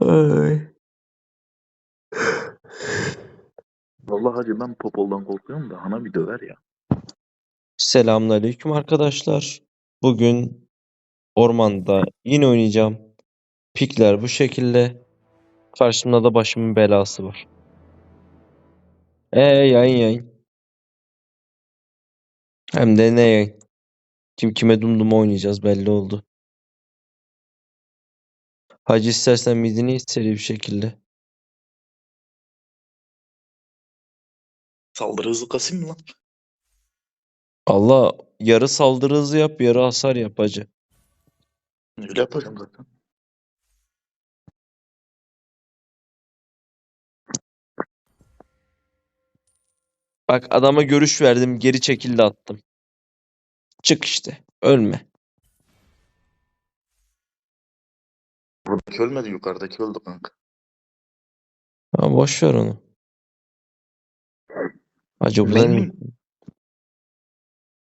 Ay. Vallahi hacı ben Popol'dan korkuyorum da Hana bir döver ya. Selamünaleyküm arkadaşlar. Bugün ormanda yine oynayacağım. Pikler bu şekilde. Karşımda da başımın belası var. Ee yayın yayın. Hem de ne yayın. Kim kime dumdum oynayacağız belli oldu. Hacı istersen midini iç seri bir şekilde. Saldırı hızı kasayım mı lan? Allah yarı saldırı hızı yap yarı hasar yap hacı. Öyle yapacağım zaten. Bak adama görüş verdim geri çekildi attım. Çık işte ölme. Buradaki ölmedi yukarıdaki öldü kanka. Ha, boş ver onu. Hacı buradan Benim-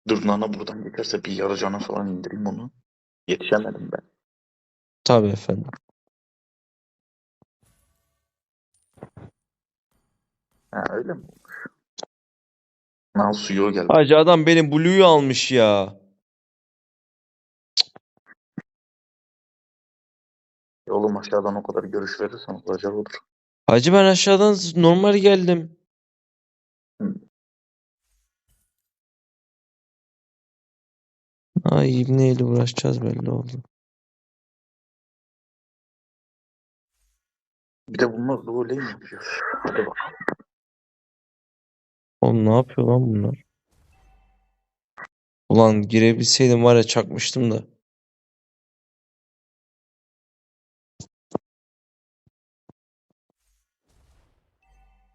Dur Nana buradan geçerse bir yarı cana falan indireyim onu. Yetişemedim ben. tabii efendim. Ha öyle mi? Nal suyu geldi. Hacı adam benim Blue'yu almış ya. Oğlum aşağıdan o kadar görüş verirsen olacağı olur. Hacı ben aşağıdan normal geldim. Hı. Ay İbneyle uğraşacağız belli oldu. Bir de bunlar da öyle mi yapıyor? Hadi bak. Oğlum ne yapıyor lan bunlar? Ulan girebilseydim var ya çakmıştım da.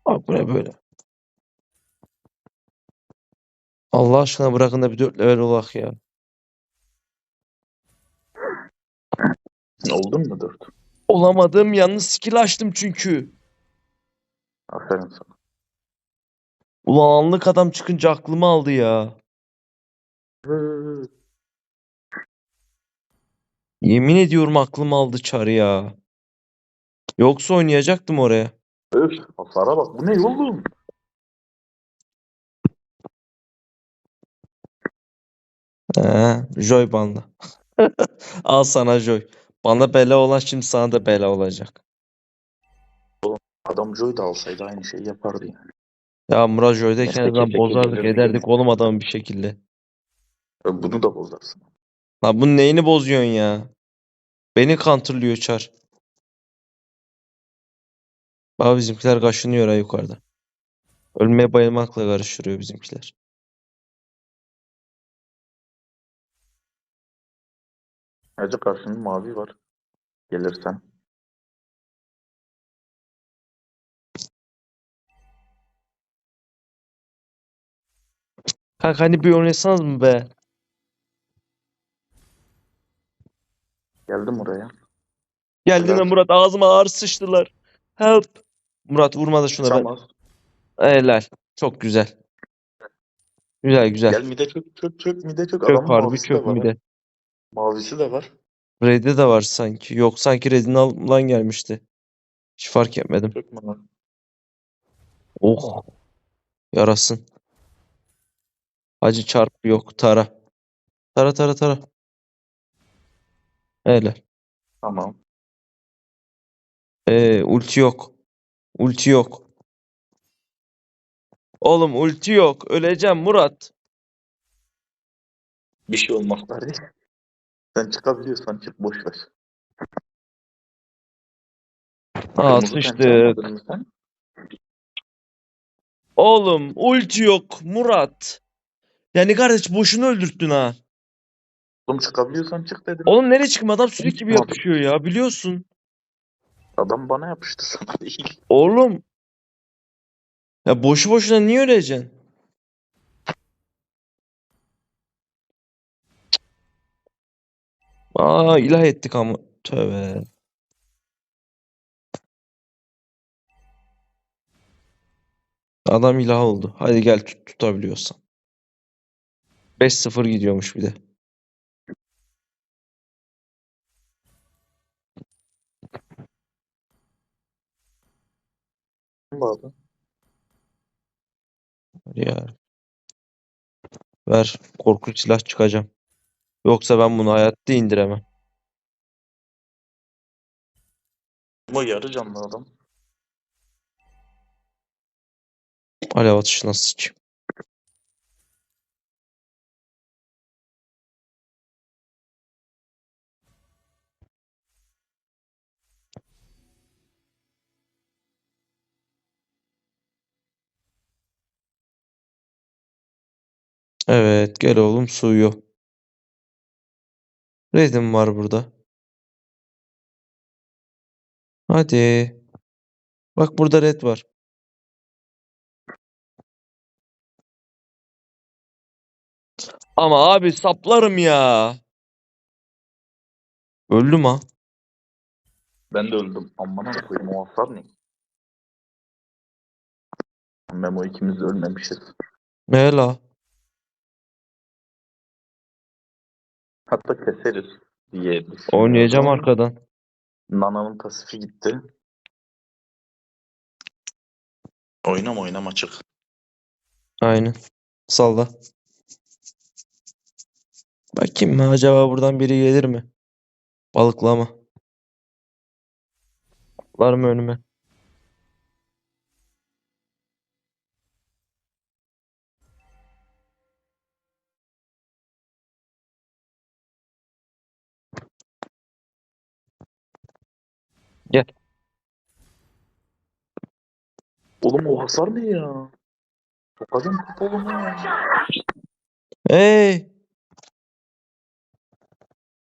Bak bu ne böyle. Allah aşkına bırakın da bir dört level olak ya. Oldun mu dört? Olamadım yalnız skill açtım çünkü. Aferin sana. Ulan anlık adam çıkınca aklımı aldı ya. Yemin ediyorum aklım aldı çarı ya. Yoksa oynayacaktım oraya. Öf, hasara bak. Bu ne oğlum? He, Joy bana. Al sana Joy. Bana bela olan şimdi sana da bela olacak. Adam Joy da alsaydı aynı şeyi yapardı yani. Ya Murat Joy'dayken ben çeke bozardık gelirdi, ederdik oğlum adamı bir şekilde. E, Bunu da bozarsın. Lan bunun neyini bozuyorsun ya? Beni counterlıyor çar. Bak bizimkiler kaşınıyor ha yukarıda. Ölmeye bayılmakla karıştırıyor bizimkiler. Ayrıca karşında mavi var. Gelirsen. Kanka hani bir oynasanız mı be? Geldim oraya. Geldiğinde Helal. Murat ağzıma ağır sıçtılar. Help. Murat vurma da şuna ben. Çamaz. Helal. Çok güzel. Güzel güzel. Gel mide çök çök çök mide çök. Çök Adamın harbi mavisi çök de var. bir ha. de. Mavisi de var. Red'de de var sanki. Yok sanki Red'in alan gelmişti. Hiç fark etmedim. Çökme lan. Oh. Yarasın. Hacı çarp yok. Tara. Tara tara tara. Helal. Tamam. Ee, ulti yok. Ulti yok. Oğlum ulti yok. Öleceğim Murat. Bir şey olmaz bari. Sen çıkabiliyorsan çık boş ver. Aa Kırmızı sıçtık. pençe almadın mı sen? Oğlum ulti yok Murat. Yani kardeş boşuna öldürttün ha. Oğlum çıkabiliyorsan çık dedim. Oğlum nereye çıkayım adam sürekli bir yapışıyor ya biliyorsun. Adam bana yapıştı sana değil. Oğlum. Ya boşu boşuna niye öleceksin? Aa ilah ettik ama. Tövbe. Adam ilah oldu. Hadi gel tut tutabiliyorsan. 5-0 gidiyormuş bir de. Abi. Ya. Ver. Korkunç silah çıkacağım. Yoksa ben bunu hayatta indiremem. Ama yarı canlı adam. Alev atışına sıçayım. Evet, gel oğlum suyu. Red'im var burada. Hadi. Bak burada red var. Ama abi saplarım ya. Öldüm ha. Ben de öldüm. Amına koyayım o hasar ne? Memo ikimiz de ölmemişiz. Ne Hatta keseriz diye düşünüyorum. Oynayacağım arkadan. Nana'nın pasifi gitti. Oynama oynama çık. Aynen. Salla. Bakayım mı acaba buradan biri gelir mi? Balıklama. Var mı önüme? Oğlum o hasar ne ya? Sokacağım futbolunu ya. Hey!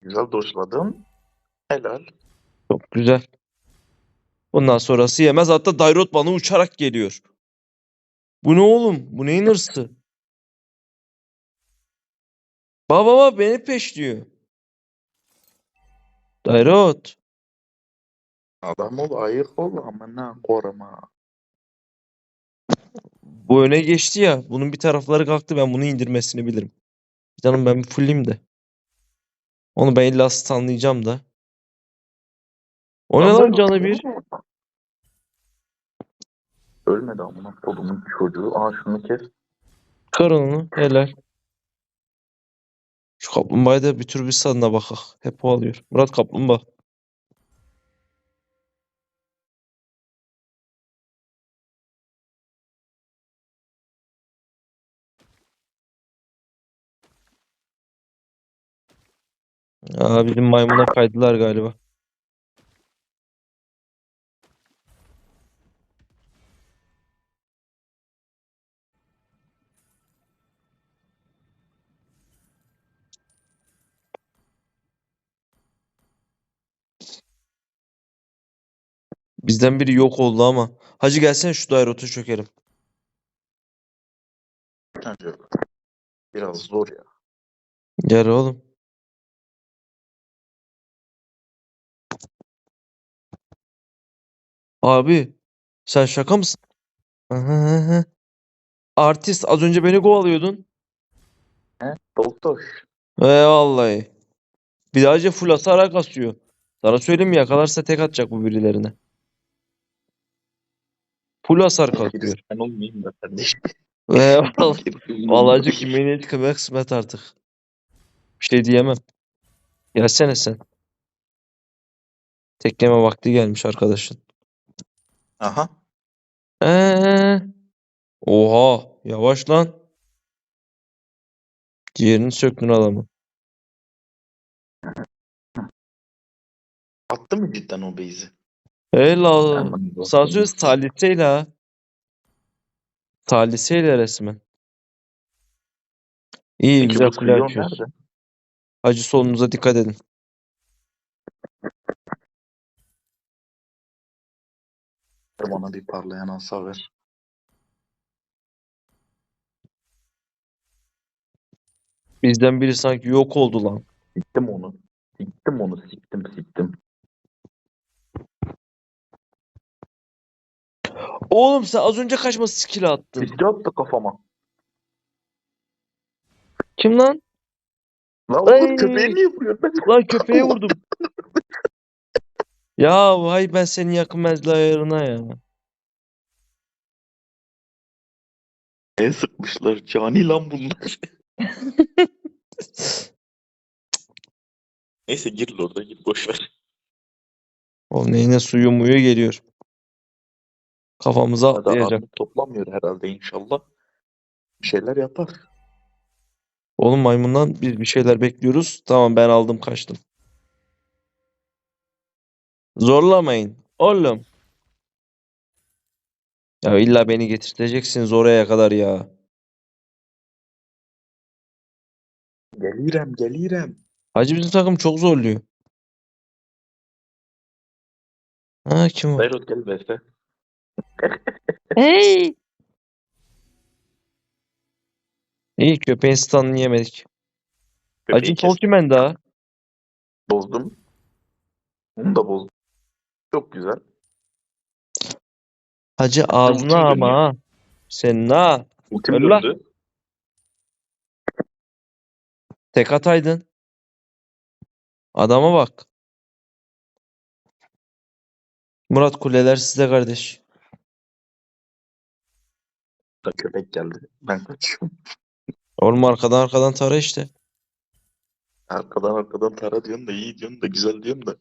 Güzel doşladın. Helal. Çok güzel. Bundan sonrası yemez. Hatta Dairot bana uçarak geliyor. Bu ne oğlum? Bu neyin hırsı? Baba baba beni peşliyor. Dairot. Adam ol ayık ol ama ne koruma. Bu öne geçti ya. Bunun bir tarafları kalktı. Ben bunu indirmesini bilirim. Canım ben bir fullleyeyim de. Onu ben illa stunlayacağım da. O ne lan canı bir? Ölmedi amına kodumun çocuğu. Aa şunu kes. Kır onu. Helal. Şu kaplumbağayı da bir tür bir sadına bakak. Hep o alıyor. Murat kaplumbağa. Aa, bizim maymuna kaydılar galiba. Bizden biri yok oldu ama. Hacı gelsene şu Dairot'u çökerim. Bence biraz zor ya. Gel oğlum. Abi sen şaka mısın? Artist az önce beni kovalıyordun. He? Doktor. He vallahi. Bir daha önce full hasar kasıyor. Sana söyleyeyim mi yakalarsa tek atacak bu birilerine. Full hasar. Birisi ben olmayayım da kardeşim. He vallahi. Vallahi olmayayım. kimliğine kıymet kısmet artık. Bir şey diyemem. Gelsene sen. Tekleme vakti gelmiş arkadaşın. Aha. Ee, oha yavaş lan. Ciğerini söktün adamı. Attı mı cidden o base'i? Helal. Dostum. saliseyle ha. Saliseyle resmen. İyi Peki güzel bu kule Sion açıyoruz. nerede? Hacı solunuza dikkat edin. Bana bir parlayan asa ver. Bizden biri sanki yok oldu lan. Siktim onu. Siktim onu. Siktim siktim. Oğlum sen az önce kaçma skill attın. Sikti attı kafama. Kim lan? Lan Ay. oğlum köpeği niye vuruyor? Ben Lan köpeğe vurdum. Ya vay ben senin yakın menzil ayarına ya. Ne sıkmışlar? Cani lan bunlar. Neyse gir orada git boş ver. Oğlum neyine suyu muyu geliyor. Kafamıza Hadi atlayacak. armut toplamıyor herhalde inşallah. Bir şeyler yapar. Oğlum maymundan biz bir şeyler bekliyoruz. Tamam ben aldım kaçtım. Zorlamayın. Oğlum. Ya illa beni getirteceksiniz oraya kadar ya. Gelirem gelirem. Hacı bizim takım çok zorluyor. Ha kim o? Beyrut gel Beste. Hey! İyi köpeğin stun'ını yemedik. Hacı. Tolkien daha. Bozdum. Onu da bozdum. Çok güzel. Hacı ağzına ama ha. Sen na. Ultim döndü. Tek ataydın. Adama bak. Murat kuleler sizde kardeş. Da köpek geldi. Ben kaçıyorum. Oğlum arkadan arkadan tara işte. Arkadan arkadan tara diyorsun da iyi diyorsun da güzel diyorsun da.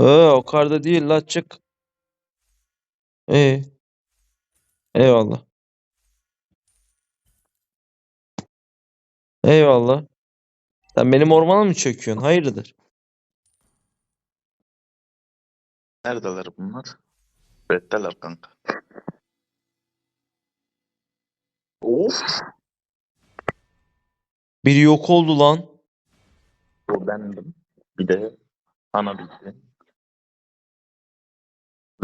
Ee, o karda değil la çık. Ee. Eyvallah. Eyvallah. Sen benim ormana mı çöküyorsun? Hayırdır? Neredeler bunlar? Reddeler kanka. Of. Biri yok oldu lan. O bendim. Bir de ana bildi.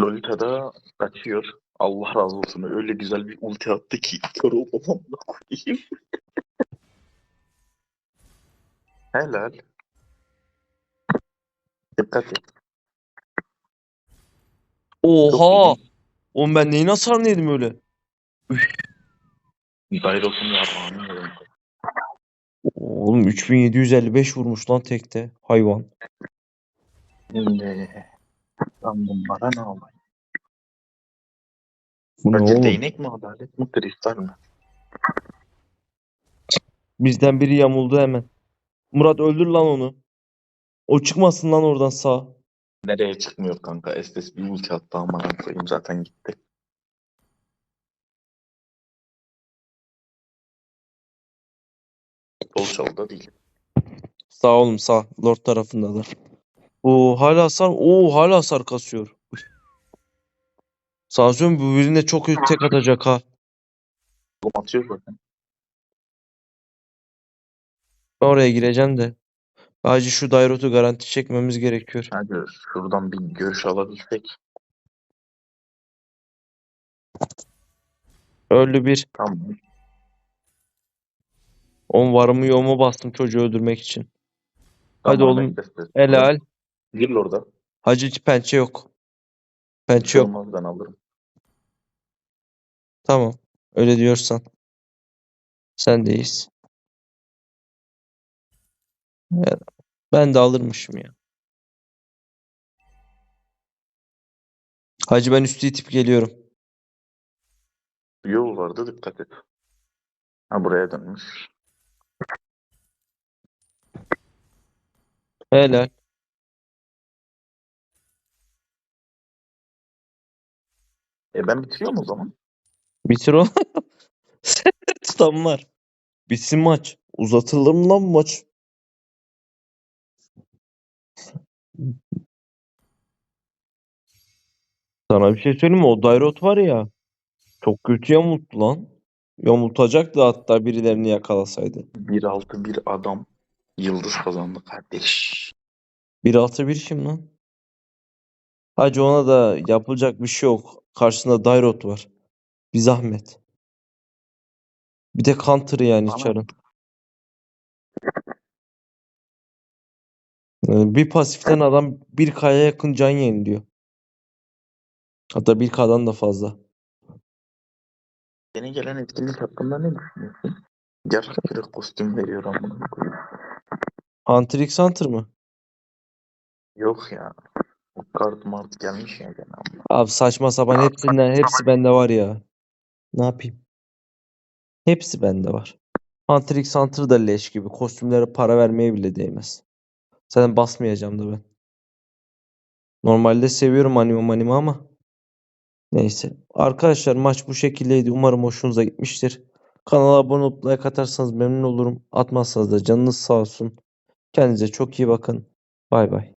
Lolita da kaçıyor. Allah razı olsun. Öyle güzel bir ulti attı ki kör olmamamla koyayım. Helal. Dikkat et. Oha! Oğlum ben neyin hasarını yedim öyle? Dairos'un yapağını yedim. Oğlum 3755 vurmuş lan tekte. Hayvan. Şimdi ben bunlara ne alayım? Bu ne oğlum? değnek mi adalet mi kristal mi? Bizden biri yamuldu hemen. Murat öldür lan onu. O çıkmasın lan oradan sağ. Nereye çıkmıyor kanka? Estes bir ulti attı aman koyayım zaten gitti. Sol çalda değil. Sağ oğlum sağ. Lord tarafındalar. Oo hala hasar. Oo hala hasar kasıyor. Söylüyorum bu birine çok kötü tek atacak ha. Atıyor zaten. Ben oraya gireceğim de. Acil şu Dairot'u garanti çekmemiz gerekiyor. Hadi şuradan bir görüş alabilsek. Öldü bir. Tamam. 10 varımı yoğumu bastım çocuğu öldürmek için. Hadi Tamam, oğlum. bekle. Helal. Gir orada. Hacı hiç pençe yok. Pençe yok. olmaz ben alırım. Tamam. Öyle diyorsan. Sendeyiz. Evet, Ben de alırmışım ya. Hacı ben üstü itip geliyorum. Yol vardı dikkat et. Ha buraya dönmüş. Helal. E ben bitiriyorum o zaman. Bitir o. Tutan var. Bitsin maç. Uzatılır mı lan bu maç? Sana bir şey söyleyeyim mi? O Dairot var ya. Çok kötü yamulttu lan. Yamultacaktı hatta birilerini yakalasaydı. 1-6 bir adam yıldız kazandı kardeş. 1-6-1 kim lan? Hacı ona da yapılacak bir şey yok. Karşısında Dairot var. Bir zahmet. Bir de counter yani. Çar'ın. Yani bir pasiften adam 1K'ya yakın can yeniliyor. Hatta 1K'dan da fazla. Yeni gelen etkinlik hakkında ne düşünüyorsun? Gerçek bir kostüm veriyor amına koyayım. Hunter x Hunter mı? Yok ya. Kart mart gelmiş ya gene ama. Abi saçma sapan hepsinden hepsi bende var ya. Ne yapayım? Hepsi bende var. Hunter x Hunter da leş gibi. Kostümlere para vermeye bile değmez. Zaten basmayacağım da ben. Normalde seviyorum anime manime ama. Neyse. Arkadaşlar maç bu şekildeydi. Umarım hoşunuza gitmiştir. Kanala abone olup like atarsanız memnun olurum. Atmazsanız da canınız sağ olsun. Kendinize çok iyi bakın. Bay bay.